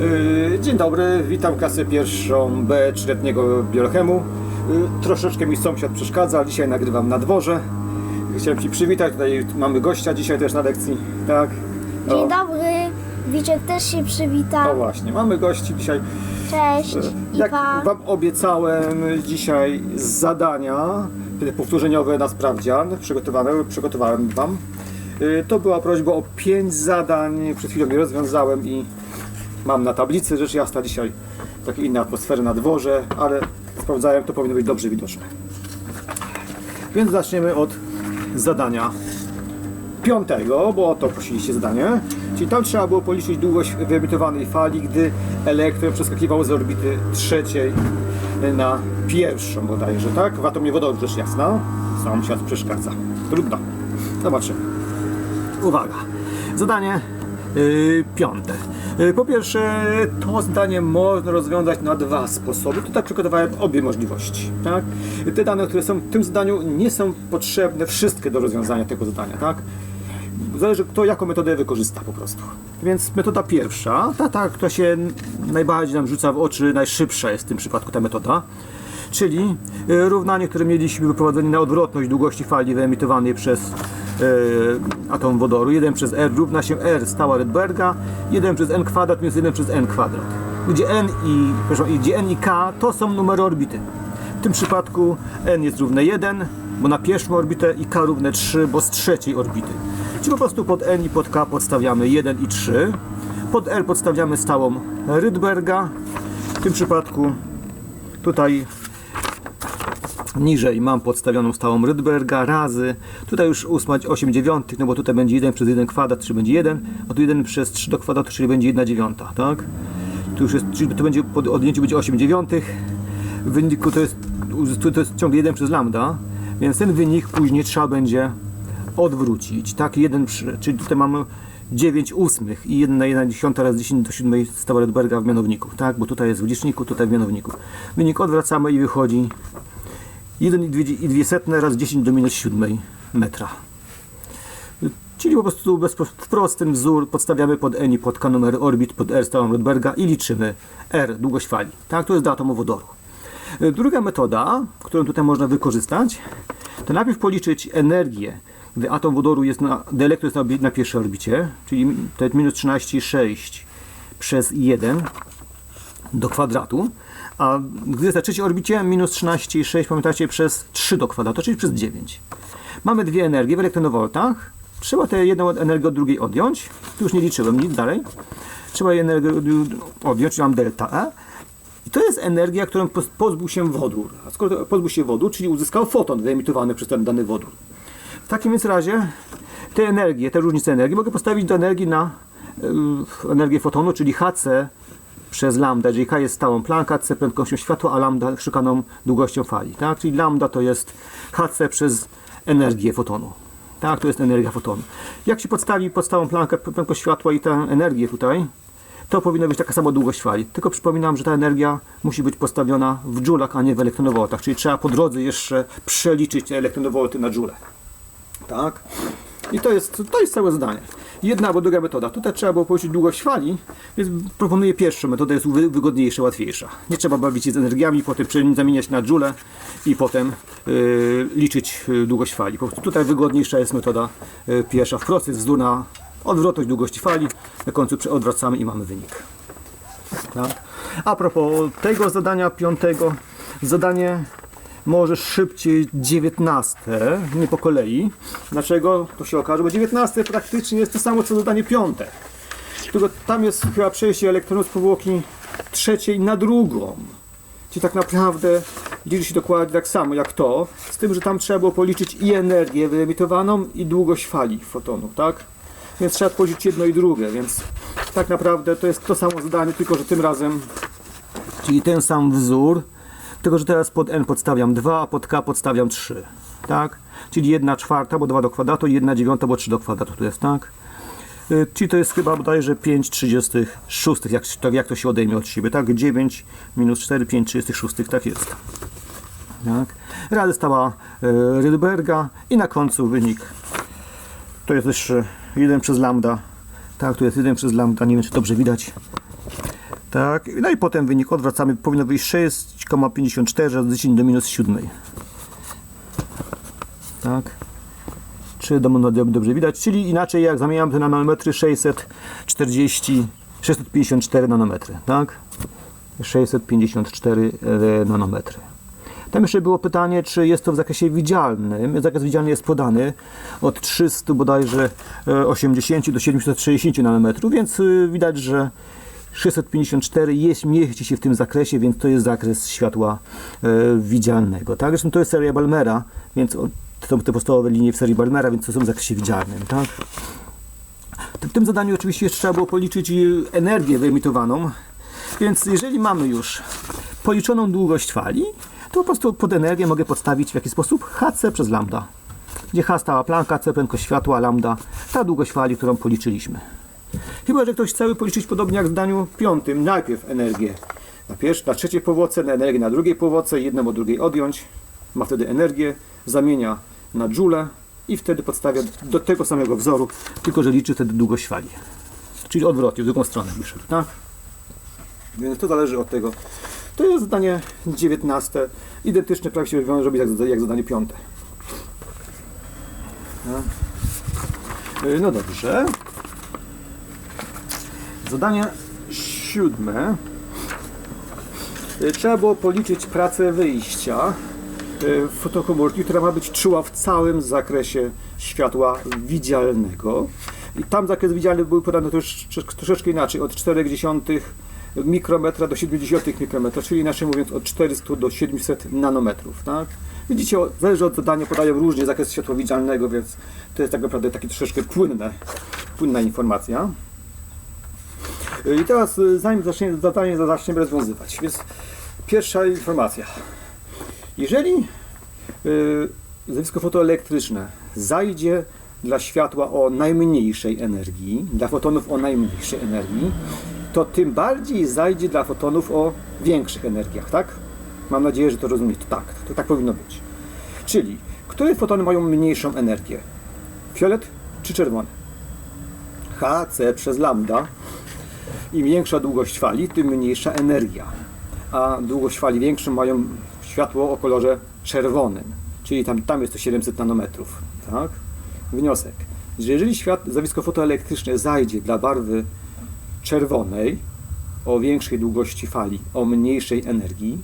Yy, Dzień dobry, witam klasę pierwszą B trzyletniego biochemu. Yy, Troszeczkę mi sąsiad przeszkadza, dzisiaj nagrywam na dworze. Chciałem Ci przywitać, tutaj mamy gościa dzisiaj też na lekcji, tak? Dzień dobry, Wiczek też się przywita. o właśnie, mamy gości dzisiaj. Cześć, Jak Ipa. Wam obiecałem dzisiaj zadania powtórzeniowe na sprawdzian, przygotowane, przygotowałem Wam. To była prośba o 5 zadań, przed chwilą je rozwiązałem i mam na tablicy, rzecz jasna dzisiaj takie inne atmosfery na dworze, ale sprawdzałem, to powinno być dobrze widoczne. Więc zaczniemy od zadania piątego, bo o to prosiliście zadanie. Czyli tam trzeba było policzyć długość wyemitowanej fali, gdy elektron przeskakiwał z orbity trzeciej na pierwszą bodajże, tak? W atomie wodorów rzecz jasna. Sąsiad przeszkadza. Trudno. Zobaczymy. Uwaga. Zadanie piąte. Yy, po pierwsze, to zadanie można rozwiązać na dwa sposoby. Tutaj przygotowałem obie możliwości. Tak? Te dane, które są w tym zadaniu, nie są potrzebne wszystkie do rozwiązania tego zadania. Tak? Zależy kto jaką metodę wykorzysta po prostu. Więc metoda pierwsza, ta, ta która się najbardziej nam rzuca w oczy, najszybsza jest w tym przypadku ta metoda. Czyli y, równanie, które mieliśmy wyprowadzenie na odwrotność długości fali wyemitowanej przez y, atom wodoru. 1 przez R równa się R stała Rydberga, 1 przez N kwadrat minus 1 przez N kwadrat. Gdzie N i, gdzie N i K to są numery orbity. W tym przypadku N jest równe 1, bo na pierwszą orbitę i K równe 3, bo z trzeciej orbity. Czyli po prostu pod N i pod K podstawiamy 1 i 3. Pod L podstawiamy stałą Rydberga. W tym przypadku tutaj niżej mam podstawioną stałą Rydberga razy, tutaj już 8, 8 dziewiątych, no bo tutaj będzie 1 przez 1 kwadrat, czyli będzie 1, a tu 1 przez 3 do kwadratu, czyli będzie 1 dziewiąta, tak? Tu już jest, czyli to będzie, po odjęciu będzie 8 dziewiątych, w wyniku to jest, to jest ciągle 1 przez lambda, więc ten wynik później trzeba będzie odwrócić, tak? 1 przy, czyli tutaj mamy 9 ósmych i 1 na 1 dziesiąta razy 10 do 7 stała Rydberga w mianowniku, tak? Bo tutaj jest w liczniku, tutaj w mianowniku. Wynik odwracamy i wychodzi 1,2 razy 10 do minus 7 metra. Czyli po prostu bez, wprost ten wzór podstawiamy pod N i pod K numer orbit, pod R stałą Rydberga i liczymy R, długość fali. Tak, to jest do atomu wodoru. Druga metoda, którą tutaj można wykorzystać, to najpierw policzyć energię, gdy atom wodoru jest na, elektron jest na, na pierwszej orbicie, czyli to jest minus 13,6 przez 1 do kwadratu, a gdy trzeciej orbicie minus 13,6 pamiętacie przez 3 do kwadratu, czyli przez 9. Mamy dwie energie w elektronowoltach. Trzeba tę jedną energię od drugiej odjąć. Tu już nie liczyłem nic dalej. Trzeba energię odjąć, czyli mam delta E. I to jest energia, którą poz- pozbył się wodór. A skoro pozbył się wodór, czyli uzyskał foton wyemitowany przez ten dany wodór. W takim więc razie te energie, te różnice energii mogę postawić do energii na y, energię fotonu, czyli Hc przez lambda, jeżeli K jest stałą planką, C prędkością światła, a lambda szukaną długością fali. Tak? Czyli lambda to jest Hc przez energię fotonu. Tak, to jest energia fotonu. Jak się podstawi pod stałą plankę prędkość światła i tę energię tutaj, to powinna być taka sama długość fali. Tylko przypominam, że ta energia musi być postawiona w dżulach, a nie w elektronowoltach. Czyli trzeba po drodze jeszcze przeliczyć te elektronowolty na dżule. Tak? I to jest, to jest całe zdanie. Jedna albo druga metoda. Tutaj trzeba było policzyć długość fali, więc proponuję pierwszą metodę, jest wy- wygodniejsza, łatwiejsza. Nie trzeba bawić się z energiami, potem zamieniać na dżule i potem yy, liczyć yy, długość fali. Tutaj wygodniejsza jest metoda yy, pierwsza. Wprost jest wzór na odwrotność długości fali, na końcu odwracamy i mamy wynik. Tak? A propos tego zadania piątego, zadanie może szybciej 19, nie po kolei. Dlaczego? To się okaże, bo 19 praktycznie jest to samo co zadanie piąte. Tylko tam jest chyba przejście elektronu z powłoki trzeciej na drugą. Czyli tak naprawdę liczy się dokładnie tak samo jak to, z tym, że tam trzeba było policzyć i energię wyemitowaną i długość fali fotonu, tak? Więc trzeba policzyć jedno i drugie, więc tak naprawdę to jest to samo zadanie, tylko że tym razem, czyli ten sam wzór, tylko że teraz pod n podstawiam 2, a pod k podstawiam 3, tak? Czyli 1 czwarta, bo 2 do kwadratu i 1 dziewiąta, bo 3 do kwadratu tu jest, tak? Y, Czyli to jest chyba bodajże 5 36, jak, to, jak to się odejmie od siebie, tak? 9 minus 4, 5 36, tak jest. Tak? Rady stała y, Rydberga i na końcu wynik. To jest jeszcze 1 przez lambda. Tak, tu jest 1 przez lambda, nie wiem czy dobrze widać. Tak, no i potem wynik odwracamy, powinno wyjść 6,54 od 10 do minus 7. Tak. Czy do dobrze widać, czyli inaczej jak zamieniamy te nanometry 640, 654 nanometry, tak? 654 e, nanometry. Tam jeszcze było pytanie, czy jest to w zakresie widzialnym. Zakres widzialny jest podany od 300 bodajże e, 80 do 760 nanometrów, więc y, widać, że 654 jest, mieści się w tym zakresie, więc to jest zakres światła e, widzialnego. Tak? Zresztą to jest seria Balmera, więc to są te podstawowe linie w serii Balmera, więc to są w zakresie widzialnym. Tak? W tym zadaniu oczywiście jeszcze trzeba było policzyć energię wyemitowaną, więc jeżeli mamy już policzoną długość fali, to po prostu pod energię mogę podstawić w jaki sposób? HC przez lambda. Gdzie H stała planka, C prędkość światła, lambda, ta długość fali, którą policzyliśmy. Chyba, że ktoś chce policzyć podobnie jak w zdaniu piątym, najpierw energię na pierwszej, na trzeciej powłoce, na energię na drugiej powłoce, jedną od drugiej odjąć, ma wtedy energię, zamienia na joule i wtedy podstawia do tego samego wzoru, tylko że liczy wtedy długość fali. Czyli odwrotnie, w drugą stronę by szedł, tak? Więc to zależy od tego. To jest zadanie 19. Identyczne prawie się wygląda robić jak, jak zadanie piąte. No. Y, no dobrze. Zadanie siódme. Y, Trzeba było policzyć pracę wyjścia y, fotokomórki, która ma być czuła w całym zakresie światła widzialnego. I tam zakres widzialny był podany trosz, troszeczkę inaczej, od 0,4 mikrometra do 70 mikrometra, czyli inaczej mówiąc od 400 do 700 nanometrów. Tak? Widzicie, zależy od zadania, podają różnie zakres światła widzialnego, więc to jest tak naprawdę takie troszeczkę płynne, płynna informacja. I teraz y, zanim zacznie, zadanie zaczniemy rozwiązywać, więc pierwsza informacja. Jeżeli y, zjawisko fotoelektryczne zajdzie dla światła o najmniejszej energii, dla fotonów o najmniejszej energii, to tym bardziej zajdzie dla fotonów o większych energiach, tak? Mam nadzieję, że to rozumiecie. Tak, to tak powinno być. Czyli, które fotony mają mniejszą energię? Fiolet czy czerwony? H, C przez lambda. Im większa długość fali, tym mniejsza energia. A długość fali większą mają światło o kolorze czerwonym. Czyli tam, tam jest to 700 nanometrów. Tak? Wniosek, że jeżeli świat, zjawisko fotoelektryczne zajdzie dla barwy czerwonej o większej długości fali, o mniejszej energii,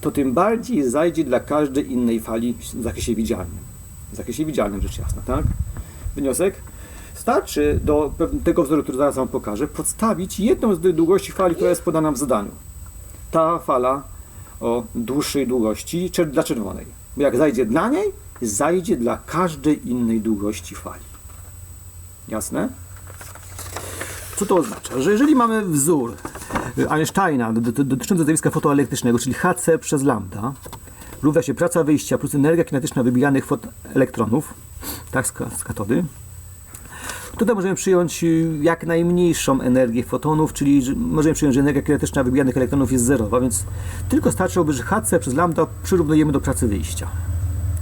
to tym bardziej zajdzie dla każdej innej fali w zakresie widzialnym. W zakresie widzialnym rzecz jasna, tak? Wniosek? Starczy do tego wzoru, który zaraz Wam pokażę, podstawić jedną z długości fali, która jest podana w zadaniu. Ta fala o dłuższej długości dla czerwonej. Bo jak zajdzie dla niej, zajdzie dla każdej innej długości fali. Jasne? Co to oznacza? Że jeżeli mamy wzór Einsteina do- do- dotyczący zjawiska fotoelektrycznego, czyli HC przez lambda, równa się praca wyjścia plus energia kinetyczna wybijanych fot- elektronów, tak, z katody, Tutaj możemy przyjąć y, jak najmniejszą energię fotonów, czyli że możemy przyjąć, że energia kinetyczna wybijanych elektronów jest zerowa, więc tylko starczyłoby, że HC przez lambda przyrównujemy do pracy wyjścia.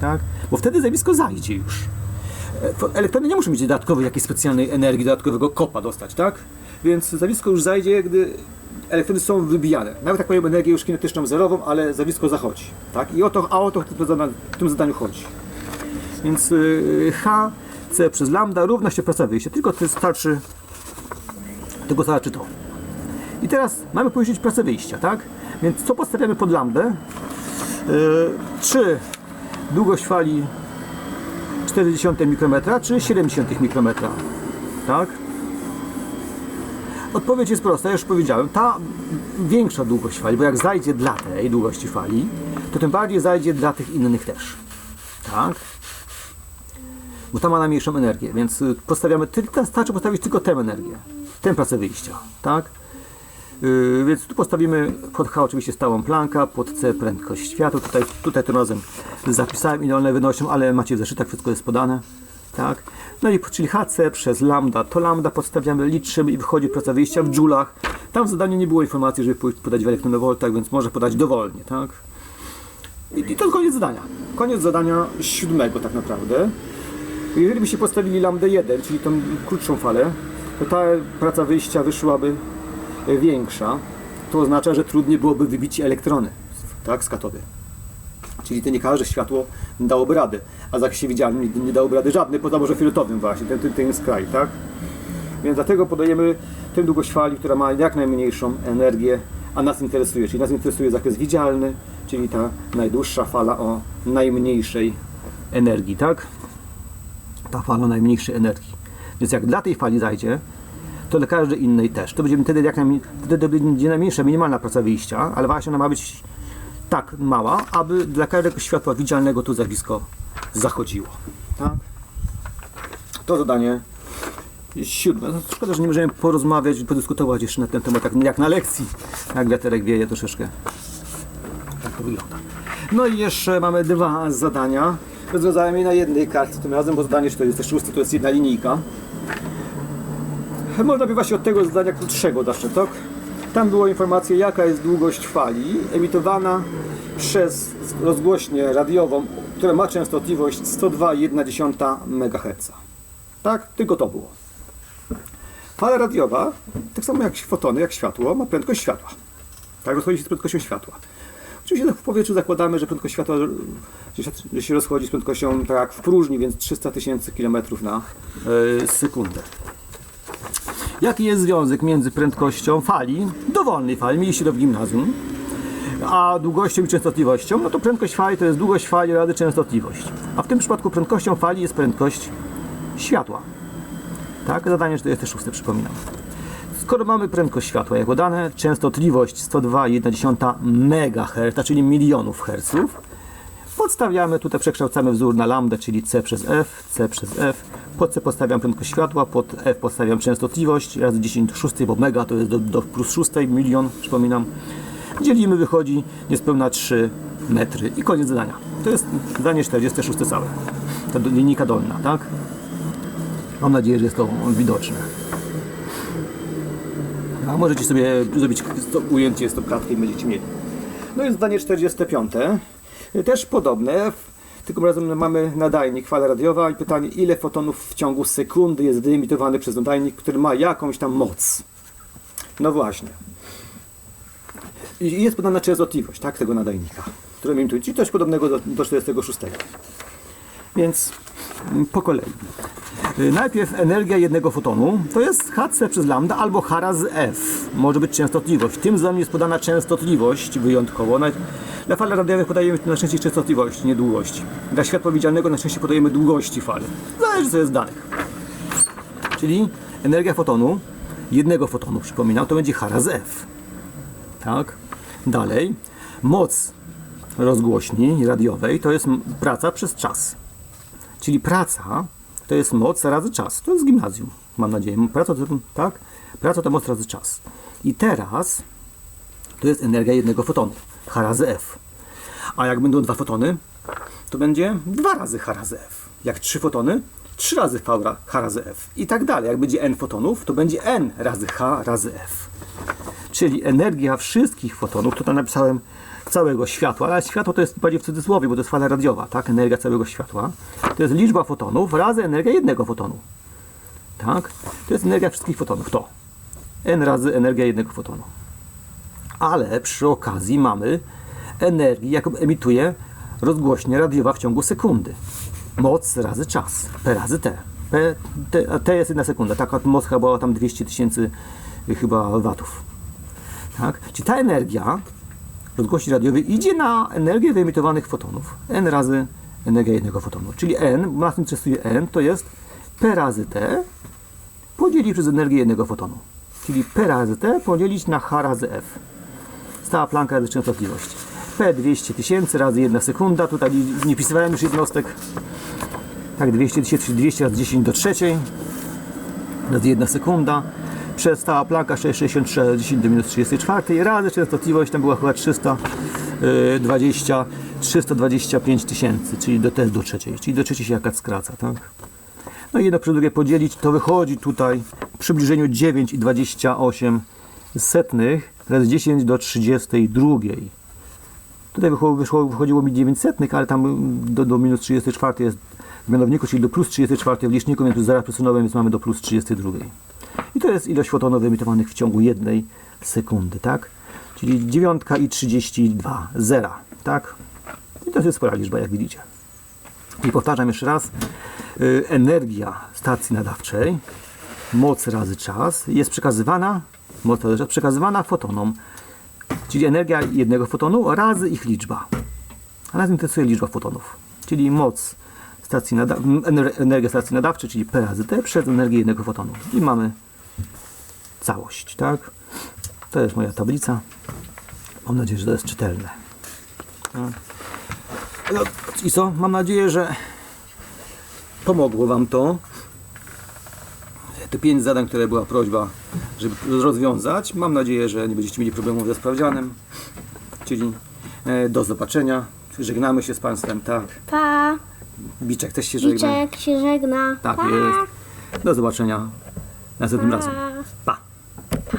Tak? Bo wtedy zjawisko zajdzie już. E, Elektrony nie muszą mieć dodatkowej jakiejś specjalnej energii, dodatkowego kopa dostać, tak? Więc zjawisko już zajdzie, gdy elektrony są wybijane. Nawet jak mają energię już kinetyczną zerową, ale zjawisko zachodzi. Tak? I o to, a o to w tym zadaniu, chodzi. Więc y, H, C przez lambda równa się praca wyjścia. Tylko to starczy, tylko starczy to. I teraz mamy policzyć pracę wyjścia, tak? Więc co podstawiamy pod lambdę? Y, czy długość fali 40 mikrometra, czy 70 mikrometra? Tak? Odpowiedź jest prosta, ja już powiedziałem. Ta większa długość fali, bo jak zajdzie dla tej długości fali, to tym bardziej zajdzie dla tych innych też. Tak? Bo ta ma najmniejszą energię, więc y, postawiamy tylko, starczy postawić tylko tę energię, tę pracę wyjścia, tak? Yy, więc tu postawimy pod H oczywiście stałą plankę, pod C prędkość światła. Tutaj, tutaj tym razem zapisałem ile one wynoszą, ale macie w zeszytach, wszystko jest podane. Tak? No i czyli HC przez lambda, to lambda podstawiamy, liczymy i wychodzi praca wyjścia w joulach. Tam w zadaniu nie było informacji, żeby podać w elektronowoltach, więc może podać dowolnie. Tak? I, I to koniec zadania. Koniec zadania siódmego tak naprawdę. Jeżeli byście postawili lambdę 1, czyli tą krótszą falę, to ta praca wyjścia wyszłaby e, większa. to oznacza, że trudniej byłoby wybić elektrony tak, z katody. Czyli to nie każde światło dałoby rady, a zakresie widzialnym nie, nie dałoby rady żadny, poza może fioletowym właśnie, ten, ten, ten jest kraj, tak? Więc dlatego podajemy tę długość fali, która ma jak najmniejszą energię, a nas interesuje, czyli nas interesuje zakres widzialny, czyli ta najdłuższa fala o najmniejszej energii, tak? Ta fala najmniejszej energii. Więc jak dla tej fali zajdzie, to dla każdej innej też. To będzie wtedy jak najmniej, wtedy będzie najmniejsza minimalna praca wyjścia, ale właśnie ona ma być tak mała, aby dla każdego światła widzialnego to zjawisko zachodziło. Tak? To zadanie siódme. No, szkoda, że nie możemy porozmawiać, podyskutować jeszcze na ten temat, tak jak na lekcji, jak wiaterek wieje troszeczkę. Tak to wygląda. No i jeszcze mamy dwa zadania. Rozwiązałem je na jednej kartce tym razem, bo zadanie 46 to jest jedna linijka. Można by właśnie od tego zadania krótszego zacząć, tak? Tam była informacja, jaka jest długość fali emitowana przez rozgłośnię radiową, która ma częstotliwość 102,1 MHz. Tak? Tylko to było. Fala radiowa, tak samo jak fotony, jak światło, ma prędkość światła. Tak, rozchodzi się z prędkością światła. Oczywiście w powietrzu zakładamy, że prędkość światła że się rozchodzi z prędkością tak jak w próżni, więc 300 tysięcy km na e, sekundę. Jaki jest związek między prędkością fali, dowolnej fali, mieliście to w gimnazjum, a długością i częstotliwością? No to prędkość fali to jest długość fali razy częstotliwość. A w tym przypadku prędkością fali jest prędkość światła. Tak, zadanie 46 przypominam. Skoro mamy prędkość światła jako dane, częstotliwość 102,1 MHz, czyli milionów herców, podstawiamy, tutaj przekształcamy wzór na lambda, czyli C przez F, C przez F. Pod C podstawiam prędkość światła, pod F podstawiam częstotliwość, razy 10 do 6, bo mega to jest do, do plus 6, milion, przypominam. Dzielimy, wychodzi niespełna 3 metry i koniec zadania. To jest zadanie 46 całe. Ta linijka dolna, tak? Mam nadzieję, że jest to widoczne. A możecie sobie zrobić ujęcie z tą kartką i będziecie mieli. No i zdanie 45. Też podobne, tylko razem mamy nadajnik, fala radiowa i pytanie, ile fotonów w ciągu sekundy jest wyemitowany przez nadajnik, który ma jakąś tam moc. No właśnie. I jest podana częstotliwość tak, tego nadajnika, który emituje, czyli coś podobnego do, do 46. Więc mm, po kolei. Y, Najpierw energia jednego fotonu to jest HC przez lambda albo H razy F. Może być częstotliwość. Tym względem jest podana częstotliwość wyjątkowo. Dla fal radiowych podajemy najczęściej częstotliwość, nie długość. Dla światła widzialnego najczęściej podajemy długości fali. Zależy co jest danych. Czyli energia fotonu, jednego fotonu przypominam, to będzie H razy F. Tak? Dalej. Moc rozgłośni radiowej to jest praca przez czas. Czyli praca to jest moc razy czas. To jest gimnazjum, mam nadzieję. Praca to, tak? Praca to moc razy czas. I teraz to jest energia jednego fotonu. H razy F. A jak będą dwa fotony, to będzie dwa razy H razy F. Jak trzy fotony, trzy razy H razy F. I tak dalej. Jak będzie N fotonów, to będzie N razy H razy F. Czyli energia wszystkich fotonów, tutaj napisałem całego światła, ale światło to jest bardziej w cudzysłowie, bo to jest fala radiowa, tak? Energia całego światła. To jest liczba fotonów razy energia jednego fotonu. Tak? To jest energia wszystkich fotonów. To. N razy energia jednego fotonu. Ale przy okazji mamy energię, jaką emituje rozgłośnia radiowa w ciągu sekundy. Moc razy czas. P razy T. P, T, T jest jedna sekunda. Taka moc chyba była tam 200 tysięcy chyba watów. Tak? Czyli ta energia rozgłośni radiowej idzie na energię wyemitowanych fotonów. N razy energia jednego fotonu. Czyli N, bo nas interesuje N, to jest P razy T podzielić przez energię jednego fotonu. Czyli P razy T podzielić na H razy F. Stała planka razy częstotliwość. P 200 tysięcy razy 1 sekunda. Tutaj nie pisywałem już jednostek. Tak, 200 tysięcy, czyli 200 razy 10 do trzeciej razy 1 sekunda. Przez stała planka 663 razy 10 do minus 34 razy częstotliwość, tam była chyba 320, 325 tysięcy, czyli do, też do trzeciej, czyli do trzeciej się jakaś skraca, tak? No i jedno przez drugie podzielić, to wychodzi tutaj w przybliżeniu 9,28 setnych razy 10 do 32. Tutaj wyszło, wychodziło mi 9 setnych, ale tam do, do minus 34 jest w mianowniku, czyli do plus 34 w liczniku, więc zaraz przesunąłem, więc mamy do plus 32. I to jest ilość fotonów wyemitowanych w ciągu jednej sekundy, tak? czyli 9 i 32 zera, tak? I to jest spora liczba, jak widzicie. I powtarzam jeszcze raz, y, energia stacji nadawczej, moc razy czas jest przekazywana, moc razy czas przekazywana fotonom, czyli energia jednego fotonu razy ich liczba. A nas interesuje liczba fotonów, czyli moc stacji energia stacji nadawczej, czyli P razy T przez energię jednego fotonu. I mamy całość, tak? To jest moja tablica. Mam nadzieję, że to jest czytelne. No, I co? Mam nadzieję, że pomogło Wam to. Te pięć zadań, które była prośba, żeby rozwiązać. Mam nadzieję, że nie będziecie mieli problemów ze sprawdzianem. Czyli e, do zobaczenia. Żegnamy się z Państwem, tak. Pa. Biczek też się żegna. Wiczek się żegna. Tak pa. jest. Do zobaczenia następnym razem. Pa.